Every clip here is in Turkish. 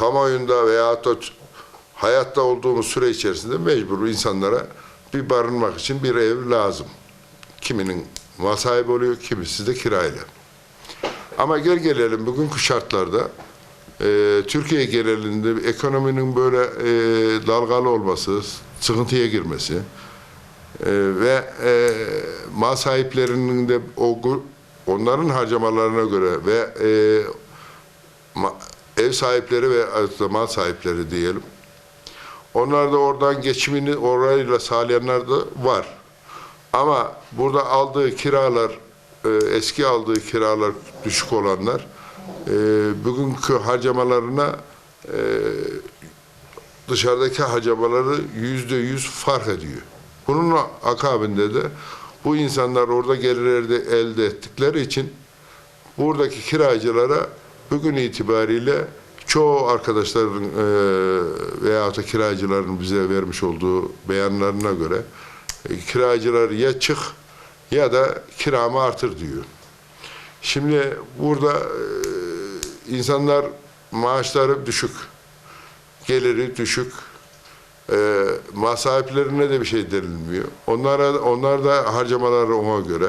kamuoyunda veya da hayatta olduğumuz süre içerisinde mecbur insanlara bir barınmak için bir ev lazım. Kiminin mal sahibi oluyor, kimisi de kirayla. Ama gel gelelim bugünkü şartlarda e, Türkiye genelinde ekonominin böyle e, dalgalı olması, sıkıntıya girmesi e, ve e, mal sahiplerinin de o onların harcamalarına göre ve e, ev sahipleri ve mal sahipleri diyelim. Onlar da oradan geçimini orayla sağlayanlar da var. Ama burada aldığı kiralar, e, eski aldığı kiralar düşük olanlar e, bugünkü harcamalarına e, dışarıdaki harcamaları yüzde yüz fark ediyor. Bunun akabinde de bu insanlar orada de elde ettikleri için buradaki kiracılara bugün itibariyle çoğu arkadaşların e, veya da kiracıların bize vermiş olduğu beyanlarına göre e, kiracılar ya çık ya da kiramı artır diyor. Şimdi burada e, insanlar maaşları düşük, geliri düşük, e, mal sahiplerine de bir şey denilmiyor. Onlara, onlar da harcamaları ona göre.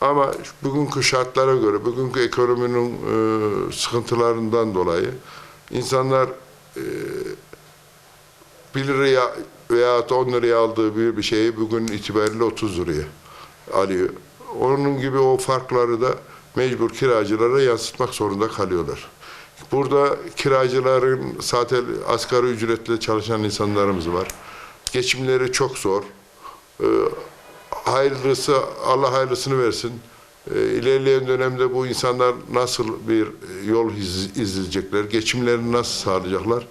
Ama bugünkü şartlara göre, bugünkü ekonominin e, sıkıntılarından dolayı insanlar e, 1 liraya veya da 10 liraya aldığı bir, bir şeyi bugün itibariyle 30 liraya alıyor. Onun gibi o farkları da mecbur kiracılara yansıtmak zorunda kalıyorlar. Burada kiracıların zaten asgari ücretle çalışan insanlarımız var. Geçimleri çok zor. Ee, hayırlısı Allah hayırlısını versin. Ee, ilerleyen dönemde bu insanlar nasıl bir yol iz- izleyecekler, geçimlerini nasıl sağlayacaklar?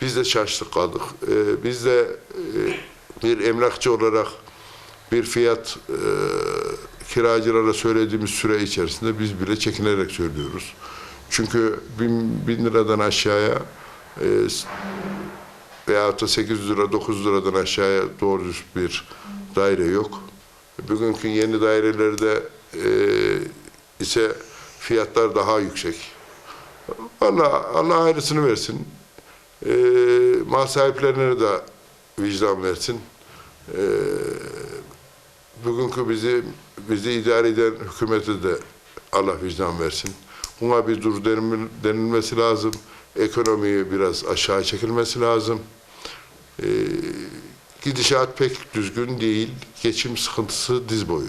Biz de şaştık kaldık. Ee, biz de e, bir emlakçı olarak bir fiyat e, kiracılara söylediğimiz süre içerisinde biz bile çekinerek söylüyoruz. Çünkü bin, bin liradan aşağıya e, veyahut da 800 lira 900 liradan aşağıya doğru bir daire yok. Bugünkü yeni dairelerde e, ise fiyatlar daha yüksek. Allah Allah hayırlısını versin. E, mal sahiplerine de vicdan versin. E, bugünkü bizi bizi idare eden hükümete de Allah vicdan versin. Buna bir dur denilme- denilmesi lazım. Ekonomiyi biraz aşağı çekilmesi lazım. Ee, gidişat pek düzgün değil. Geçim sıkıntısı diz boyu.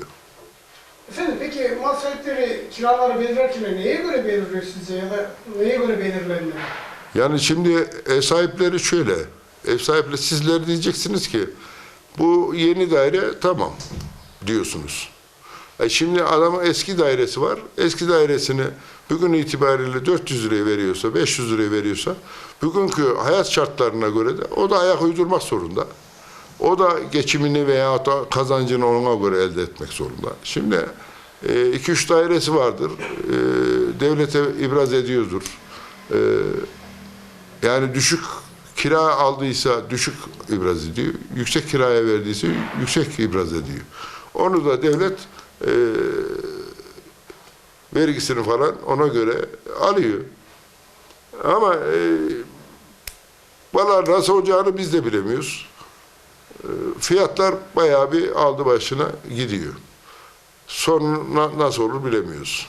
Efendim peki mal sahipleri kiraları belirlerken neye göre belirliyor sizce ya da neye göre belirlenmeli? Yani şimdi ev sahipleri şöyle. Ev sahipleri sizler diyeceksiniz ki bu yeni daire tamam diyorsunuz. E şimdi adamın eski dairesi var. Eski dairesini bugün itibariyle 400 liraya veriyorsa, 500 liraya veriyorsa bugünkü hayat şartlarına göre de o da ayak uydurmak zorunda. O da geçimini veya da kazancını ona göre elde etmek zorunda. Şimdi 2-3 dairesi vardır. E, devlete ibraz ediyordur. E, yani düşük kira aldıysa düşük ibraz ediyor. Yüksek kiraya verdiyse yüksek ibraz ediyor. Onu da devlet e, vergisini falan ona göre alıyor. Ama e, valla nasıl olacağını biz de bilemiyoruz. Fiyatlar bayağı bir aldı başına gidiyor. Sonu na- nasıl olur bilemiyoruz.